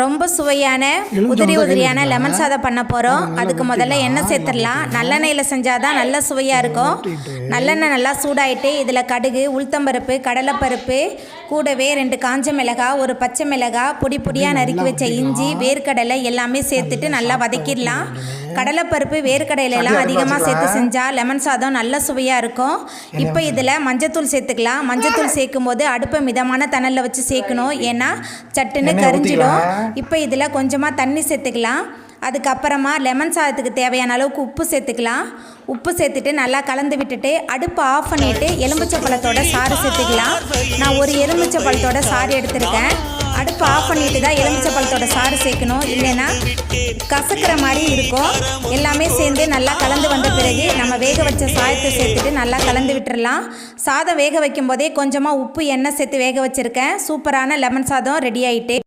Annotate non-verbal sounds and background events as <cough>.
ரொம்ப சுவையான உதிரி உதிரியான லெமன் சாதம் பண்ண போகிறோம் அதுக்கு முதல்ல எண்ணெய் சேர்த்துடலாம். நல்லெண்ணெயில் செஞ்சால் தான் நல்ல சுவையாக இருக்கும். நல்லெண்ணெய் நல்லா சூடாயிட்டு இதில் கடுகு உளுத்தம்பருப்பு கடலைப்பருப்பு கூடவே ரெண்டு காஞ்ச மிளகாய் ஒரு பச்சை மிளகாய் பொடி பொடியாக நறுக்கி வச்ச இஞ்சி வேர்க்கடலை எல்லாமே சேர்த்துட்டு நல்லா வதக்கிடலாம். கடலைப்பருப்பு வேர்க்கடலை எல்லாம் அதிகமாக சேர்த்து செஞ்சால் லெமன் சாதம் நல்ல சுவையாக இருக்கும். இப்போ இதில் மஞ்சத்தூள் சேர்த்துக்கலாம். மஞ்சத்தூள் <laughs> சேர்க்கும் போது அடுப்பை மிதமான தணலில் வச்சு சேர்க்கணும். ஏன்னா சட்டுன்னு கரிஞ்சிடும். இப்போ இதில் கொஞ்சமாக தண்ணி சேர்த்துக்கலாம். அதுக்கப்புறமா லெமன் சாதத்துக்கு தேவையான அளவுக்கு உப்பு சேர்த்துக்கலாம். உப்பு சேர்த்துட்டு நல்லா கலந்து விட்டுட்டு அடுப்பை ஆஃப் பண்ணிவிட்டு எலுமிச்சை பழத்தோட சாறு சேர்த்துக்கலாம். நான் ஒரு எலுமிச்சை பழத்தோட சாறு எடுத்திருக்கேன். அடுப்பை ஆஃப் பண்ணிட்டு தான் எலுமிச்சை சாறு சேர்க்கணும். இல்லைன்னா கசக்கிற மாதிரி இருக்கும். எல்லாமே சேர்ந்து நல்லா கலந்து வந்த பிறகு நம்ம வேக வச்ச சாதத்தை சேர்த்துட்டு நல்லா கலந்து விட்டுடலாம் சாதம் வேக வைக்கும் போதே கொஞ்சமாக உப்பு எண்ணெய் சேர்த்து வேக வச்சுருக்கேன். சூப்பரான லெமன் சாதம் ரெடி ஆகிட்டு